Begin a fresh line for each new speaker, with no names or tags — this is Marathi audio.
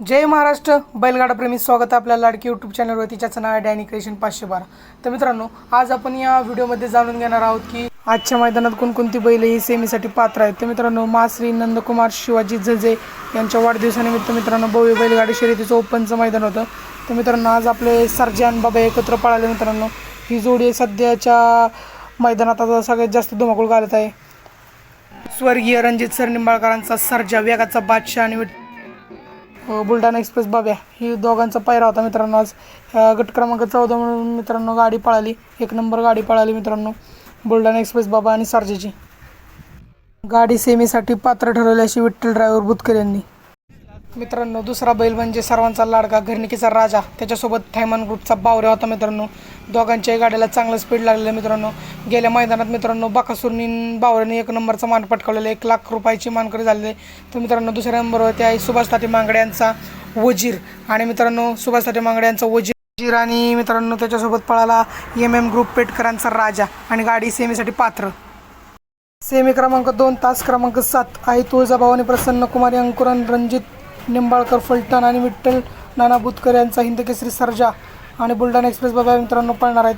जय महाराष्ट्र. बैलगाडा प्रेमी स्वागत आपल्या लाडकी यूट्यूब चॅनलवरती त्याचं नाव आहे डॅनी क्रिएशन पाचशे बारा तर मित्रांनो आज आपण या व्हिडिओमध्ये जाणून घेणार आहोत की आजच्या मैदानात कोणकोणती बैल ही सेमीसाठी पात्र आहेत. तर मित्रांनो माश्री नंदकुमार शिवाजी झजे यांच्या वाढदिवसानिमित्त मित्रांनो भव्य बैलगाडी शर्यतीचं ओपनचं मैदान होतं. तर मित्रांनो आज आपले सरजान बाबा एकत्र पळाले मित्रांनो. ही जोडी सध्याच्या मैदानात आता सगळ्यात जास्त धुमाकूळ घालत आहे. स्वर्गीय रणजित सर निंबाळकरांचा सरजा वेगाचा बादशाह आणि बुलढाणा एक्सप्रेस बाब्या ही दोघांचा पायरा होता मित्रांनो आज. गट क्रमांक चौदा म्हणून मित्रांनो गाडी पळाली. एक नंबर गाडी पळाली मित्रांनो. बुलढाणा एक्सप्रेस बाबा आणि सारजेची. गाडी सेमीसाठी पात्र ठरवली अशी विठ्ठल ड्रायव्हर बुतकर यांनी. मित्रांनो दुसरा बैल म्हणजे सर्वांचा लाडका घरणिकीचा राजा. त्याच्यासोबत थैमान ग्रुपचा बावऱ्या होता मित्रांनो. दोघांच्याही गाड्याला चांगलं स्पीड लागलेलं मित्रांनो. गेल्या मैदानात मित्रांनो बाकासुरनी बावऱ्याने एक नंबरचा मान पटकावलेला एक लाख रुपयाची मानकरी झालेली तर मित्रांनो दुसऱ्या नंबरवरती आहे सुभाष ताटे मांगडे यांचा वजीर. आणि मित्रांनो सुभाष ताटे मांगडे यांचा वजीर. वजीर आणि मित्रांनो त्याच्यासोबत पळाला एम एम ग्रुप पेटकरांचा राजा आणि गाडी सेमीसाठी पात्र. सेमी क्रमांक दोन तास क्रमांक सात आई तुळजाभावानी प्रसन्न कुमारी अंकुरन रणजित निंबाळकर फलटण आणि विठ्ठल नाना बुतकर यांचा हिंदकेसरी सर्जा आणि बुलढाणा एक्सप्रेस बाबा मित्रांनो पळणार आहेत.